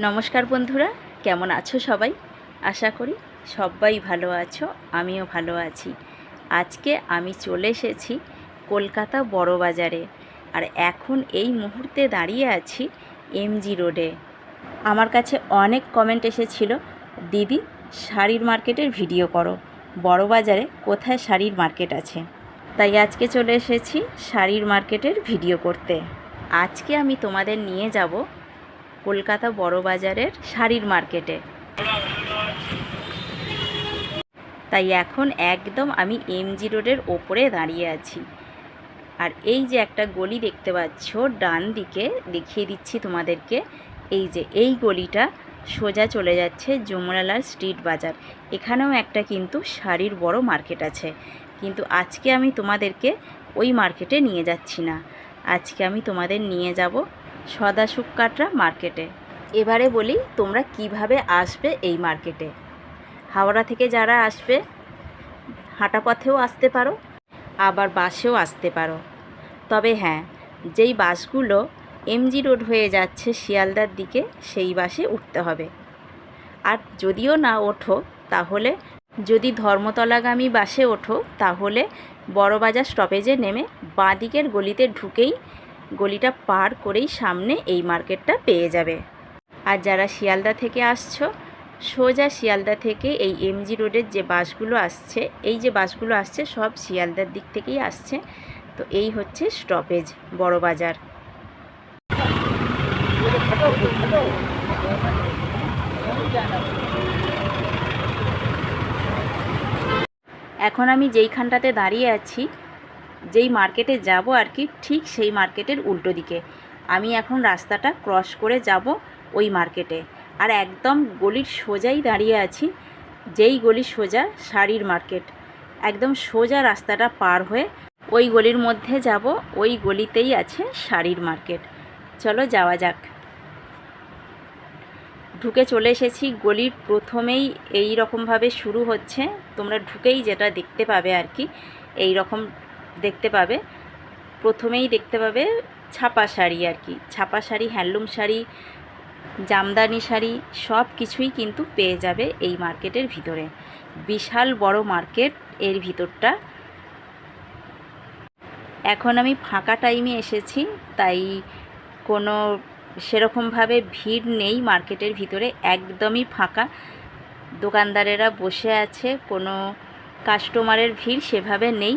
নমস্কার বন্ধুরা, কেমন আছো সবাই? আশা করি সবাই ভালো আছো, আমিও ভালো আছি। আজকে আমি চলে এসেছি কলকাতা বড় বাজারে আর এখন এই মুহূর্তে দাঁড়িয়ে আছি এমজি রোডে। আমার কাছে অনেক কমেন্ট এসেছিল, দিদি, শাড়ির মার্কেটের ভিডিও করো, বড় বাজারে কোথায় শাড়ির মার্কেট আছে? তাই আজকে চলে এসেছি শাড়ির মার্কেটের ভিডিও করতে। আজকে আমি তোমাদের নিয়ে যাব কলকাতা বড় বাজারের শাড়ির মার্কেটে। তাই এখন একদম আমি এমজি রোডের ওপরে দাঁড়িয়ে আছি। আর এই যে একটা গলি দেখতে পাচ্ছ, ডান দিকে দেখিয়ে দিচ্ছি তোমাদেরকে, এই যে এই গলিটা সোজা চলে যাচ্ছে যমুনালাল স্ট্রিট বাজার। এখানেও একটা কিন্তু শাড়ির বড় মার্কেট আছে। কিন্তু আজকে আমি তোমাদেরকে ওই মার্কেটে নিয়ে যাচ্ছি না। আজকে আমি তোমাদের নিয়ে যাব সদাসুখ কাটরা মার্কেটে। এবারে বলি, তোমরা কীভাবে আসবে এই মার্কেটে? হাওড়া থেকে যারা আসবে হাঁটা পথেও আসতে পারো, আবার বাসেও আসতে পারো। তবে হ্যাঁ যেই বাসগুলো এমজি রোড হয়ে যাচ্ছে শিয়ালদার দিকে, সেই বাসে উঠতে হবে। আর যদিও না ওঠো, তাহলে যদি ধর্মতলাগামী বাসে ওঠো, তাহলে বড়বাজার স্টপেজে নেমে বাঁ দিকের গলিতে ঢুকেই গলিটা পার করেই সামনে এই মার্কেটটা পেয়ে যাবে। আর যারা শিয়ালদা থেকে আসছো, সোজা শিয়ালদা থেকে এই এমজি রোডের যে বাসগুলো আসছে, এই যে বাসগুলো আসছে সব শিয়ালদার দিক থেকেই আসছে। তো এই হচ্ছে স্টপেজ বড় বাজার। এখন আমি যেইখানটাতে দাঁড়িয়ে আছি যেই মার্কেটে যাব আর কি, ঠিক সেই মার্কেটের উল্টো দিকে। আমি এখন রাস্তাটা ক্রস করে যাব ওই মার্কেটে। আর একদম গলির সোজাই দাঁড়িয়ে আছি, যেই গলির সোজা শাড়ির মার্কেট। একদম সোজা রাস্তাটা পার হয়ে ওই গলির মধ্যে যাব, ওই গলিতেই আছে শাড়ির মার্কেট। চলো যাওয়া যাক। ঢুকে চলে এসেছি, গলির প্রথমেই এই রকমভাবে শুরু হচ্ছে। তোমরা ঢুকেই যেটা দেখতে পাবে আর কি এই রকম দেখতে পাবে। প্রথমেই দেখতে পাবে ছাপা শাড়ি আর কি। ছাপা শাড়ি, হ্যান্ডলুম শাড়ি, জামদানি শাড়ি, সব কিছুই কিন্তু পেয়ে যাবে এই মার্কেটের ভিতরে। বিশাল বড় মার্কেট এর ভিতরটা। এখন আমি ফাঁকা টাইমে এসেছি, তাই কোনো সেরকমভাবে ভিড় নেই মার্কেটের ভিতরে, একদমই ফাঁকা। দোকানদারেরা বসে আছে, কোনো কাস্টমারের ভিড় সেভাবে নেই।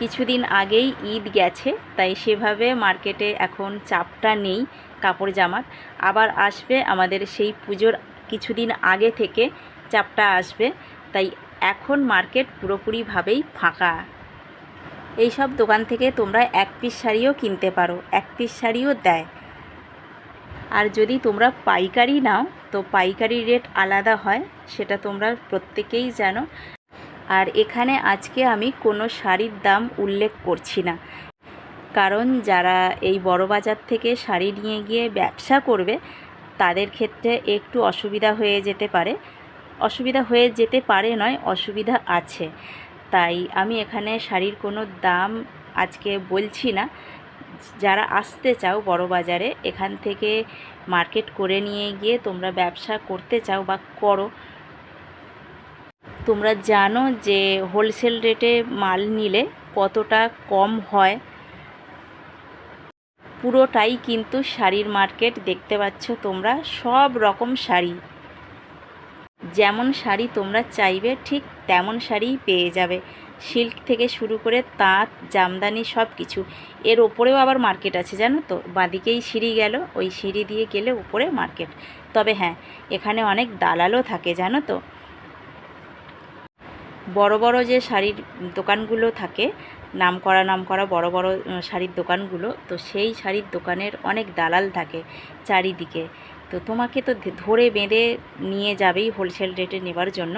কিছুদিন আগেই ঈদ গেছে, তাই সেভাবে মার্কেটে এখন চাপটা নেই কাপড় জামার। আবার আসবে আমাদের সেই পুজোর কিছুদিন আগে থেকে চাপটা আসবে, তাই এখন মার্কেট পুরোপুরিভাবেই ফাঁকা। এই সব দোকান থেকে তোমরা এক পিস শাড়িও কিনতে পারো, এক পিস শাড়িও দেয়। আর যদি তোমরা পাইকারি নাও, তো পাইকারি রেট আলাদা হয়, সেটা তোমরা প্রত্যেকেই জানো। আর এখানে আজকে আমি কোনো শাড়ির দাম উল্লেখ করছি না। কারণ যারা এই বড় বাজার থেকে শাড়ি নিয়ে গিয়ে ব্যবসা করবে, তাদের ক্ষেত্রে একটু অসুবিধা হয়ে যেতে পারে। অসুবিধা হয়ে যেতে পারে নয়, অসুবিধা আছে। তাই আমি এখানে শাড়ির কোনো দাম আজকে বলছি না। যারা আসতে চাও বড় বাজারে, এখান থেকে মার্কেট করে নিয়ে গিয়ে তোমরা ব্যবসা করতে চাও বা করো তোমরা জানো যে হোলসেল রেটে মাল নিলে কতটা কম হয়? পুরোটাই কিন্তু শাড়ির মার্কেট দেখতে পাচ্ছ তোমরা, সব রকম শাড়ি। যেমন শাড়ি তোমরা চাইবে, ঠিক তেমন শাড়িই পেয়ে যাবে। সিল্ক থেকে শুরু করে তাঁত, জামদানি সব কিছু এর ওপরেও আবার মার্কেট আছে, জানো তো? বাঁদিকেই সিঁড়ি গেল, ওই সিঁড়ি দিয়ে গেলে উপরে মার্কেট। তবে হ্যাঁ এখানে অনেক দালালও থাকে, জানো তো? বড় বড় যে শাড়ির দোকানগুলো থাকে নাম করা নাম করা বড় বড় শাড়ির দোকানগুলো, তো সেই শাড়ির দোকানের অনেক দালাল থাকে চারিদিকে। তো তোমাকে তো ধরে বেঁধে নিয়ে যাবেই হোলসেল রেটে নেবার জন্য।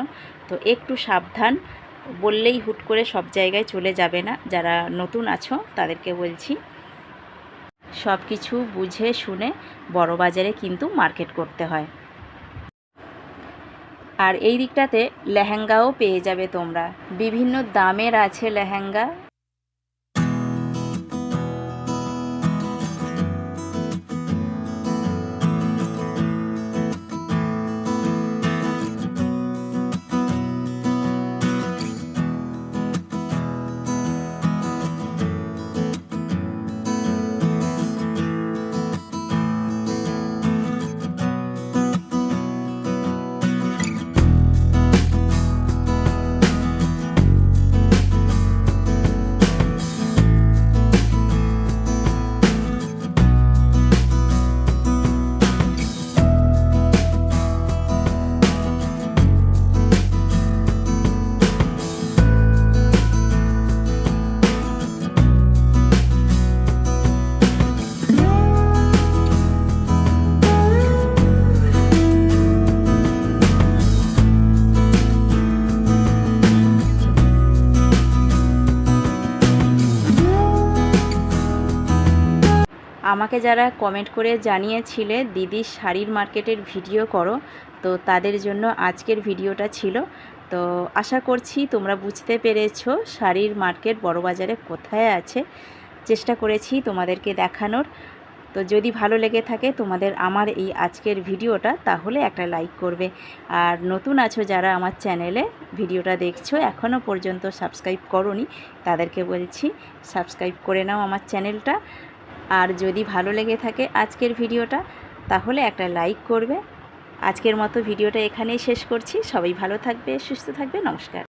তো একটু সাবধান, বললেই হুট করে সব জায়গায় চলে যাবে না। যারা নতুন আছো, তাদেরকে বলছি সব কিছু বুঝে শুনে বড় বাজারে কিন্তু মার্কেট করতে হয়। আর এই দিকটাতে লেহেঙ্গাও পেয়ে যাবে তোমরা। বিভিন্ন দামের আছে লেহেঙ্গা। আমাকে যারা কমেন্ট করে জানিয়েছিলে দিদি শাড়ির মার্কেটের ভিডিও করো। তো তাদের জন্য আজকের ভিডিওটা ছিল। তো আশা করছি তোমরা বুঝতে পেরেছ শাড়ির মার্কেট বড়বাজারে কোথায় আছে। চেষ্টা করেছি তোমাদেরকে দেখানোর। তো যদি ভালো লেগে থাকে তোমাদের আমার এই আজকের ভিডিওটা, তাহলে একটা লাইক করবে। আর নতুন আছো যারা আমার চ্যানেলে, ভিডিওটা দেখছ এখনও পর্যন্ত সাবস্ক্রাইব করনি, তাদেরকে বলছি সাবস্ক্রাইব করে নাও আমার চ্যানেলটা। আর যদি ভালো লেগে থাকে আজকের ভিডিওটা, তাহলে একটা লাইক করবে। আজকের মতো ভিডিওটা এখানেই শেষ করছি। সবাই ভালো থাকবে, সুস্থ থাকবে, নমস্কার।